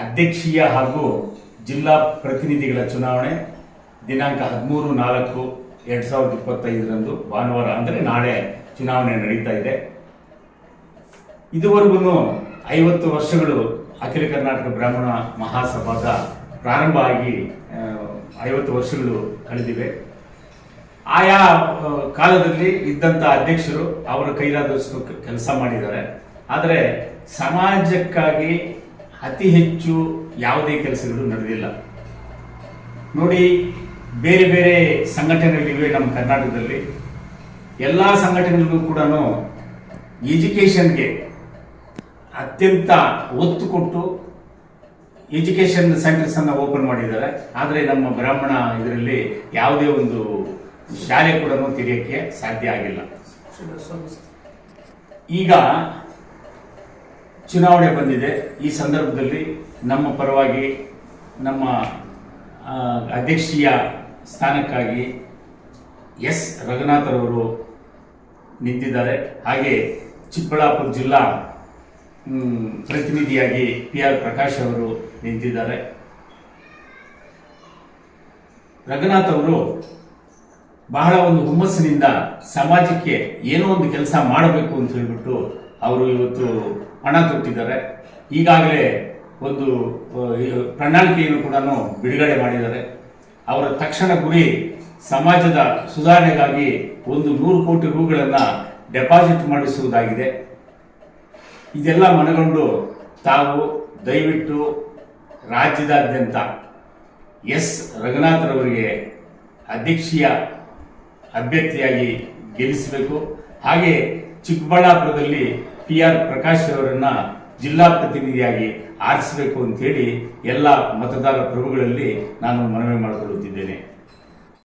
ಅಧ್ಯಕ್ಷೀಯ ಹಾಗೂ ಜಿಲ್ಲಾ ಪ್ರತಿನಿಧಿಗಳ ಚುನಾವಣೆ ದಿನಾಂಕ ಹದಿಮೂರು, ನಾಲ್ಕು, ಎರಡು ಸಾವಿರದ ಇಪ್ಪತ್ತೈದರಂದು ಭಾನುವಾರ, ಅಂದರೆ ನಾಳೆ ಚುನಾವಣೆ ನಡೀತಾ ಇದೆ. ಇದುವರೆಗೂ ಐವತ್ತು ವರ್ಷಗಳು ಅಖಿಲ ಕರ್ನಾಟಕ ಬ್ರಾಹ್ಮಣ ಮಹಾಸಭಾದ ಪ್ರಾರಂಭ ಆಗಿ ಐವತ್ತು ವರ್ಷಗಳು ಕಳೆದಿವೆ. ಆಯಾ ಕಾಲದಲ್ಲಿ ಇದ್ದಂಥ ಅಧ್ಯಕ್ಷರು, ಅವರ ಕೈಲಾದಷ್ಟು ಕೆಲಸ ಮಾಡಿದ್ದಾರೆ. ಆದರೆ ಸಮಾಜಕ್ಕಾಗಿ ಅತಿ ಹೆಚ್ಚು ಯಾವುದೇ ಕೆಲಸಗಳು ನಡೆದಿಲ್ಲ. ನೋಡಿ, ಬೇರೆ ಬೇರೆ ಸಂಘಟನೆಗಳಿವೆ ನಮ್ಮ ಕರ್ನಾಟಕದಲ್ಲಿ. ಎಲ್ಲ ಸಂಘಟನೆಗಳಿಗೂ ಕೂಡ ಎಜುಕೇಷನ್ಗೆ ಅತ್ಯಂತ ಒತ್ತು ಕೊಟ್ಟು ಎಜುಕೇಷನ್ ಸೆಂಟರ್ಸ್ ಅನ್ನ ಓಪನ್ ಮಾಡಿದ್ದಾರೆ. ಆದರೆ ನಮ್ಮ ಬ್ರಾಹ್ಮಣ ಇದರಲ್ಲಿ ಯಾವುದೇ ಒಂದು ಶಾಲೆ ಕೂಡ ತೆರೆಯೋಕ್ಕೆ ಸಾಧ್ಯ ಆಗಿಲ್ಲ. ಈಗ ಚುನಾವಣೆ ಬಂದಿದೆ. ಈ ಸಂದರ್ಭದಲ್ಲಿ ನಮ್ಮ ಪರವಾಗಿ ನಮ್ಮ ಅಧ್ಯಕ್ಷೀಯ ಸ್ಥಾನಕ್ಕಾಗಿ ಎಸ್. ರಘುನಾಥರವರು ನಿಂತಿದ್ದಾರೆ. ಹಾಗೆ ಚಿಕ್ಕಬಳ್ಳಾಪುರ ಜಿಲ್ಲಾ ಪ್ರತಿನಿಧಿಯಾಗಿ ಪಿ ಆರ್ ಪ್ರಕಾಶ್ ಅವರು ನಿಂತಿದ್ದಾರೆ. ರಘುನಾಥ್ ಅವರು ಬಹಳ ಒಂದು ಹುಮ್ಮಸ್ಸಿನಿಂದ ಸಮಾಜಕ್ಕೆ ಏನೋ ಒಂದು ಕೆಲಸ ಮಾಡಬೇಕು ಅಂತ ಹೇಳ್ಬಿಟ್ಟು ಅವರು ಇವತ್ತು ಹಣ ತೊಟ್ಟಿದ್ದಾರೆ. ಈಗಾಗಲೇ ಒಂದು ಪ್ರಣಾಳಿಕೆಯನ್ನು ಕೂಡ ಬಿಡುಗಡೆ ಮಾಡಿದ್ದಾರೆ. ಅವರ ತಕ್ಷಣ ಗುರಿ ಸಮಾಜದ ಸುಧಾರಣೆಗಾಗಿ ಒಂದು ನೂರು ಕೋಟಿ ರೂಗಳನ್ನು ಡೆಪಾಸಿಟ್ ಮಾಡಿಸುವುದಾಗಿದೆ. ಇದೆಲ್ಲ ಮನಗೊಂಡು ತಾವು ದಯವಿಟ್ಟು ರಾಜ್ಯದಾದ್ಯಂತ ಎಸ್. ರಘುನಾಥರವರಿಗೆ ಅಧ್ಯಕ್ಷೀಯ ಅಭ್ಯರ್ಥಿಯಾಗಿ ಗೆಲ್ಲಿಸಬೇಕು. ಹಾಗೆ ಚಿಕ್ಕಬಳ್ಳಾಪುರದಲ್ಲಿ ಪಿ ಆರ್ ಪ್ರಕಾಶ್ ಅವರನ್ನ ಜಿಲ್ಲಾ ಪ್ರತಿನಿಧಿಯಾಗಿ ಆರಿಸಬೇಕು ಅಂತೇಳಿ ಎಲ್ಲ ಮತದಾರ ಪ್ರಭುಗಳಲ್ಲಿ ನಾನು ಮನವಿ ಮಾಡಿಕೊಳ್ಳುತ್ತಿದ್ದೇನೆ.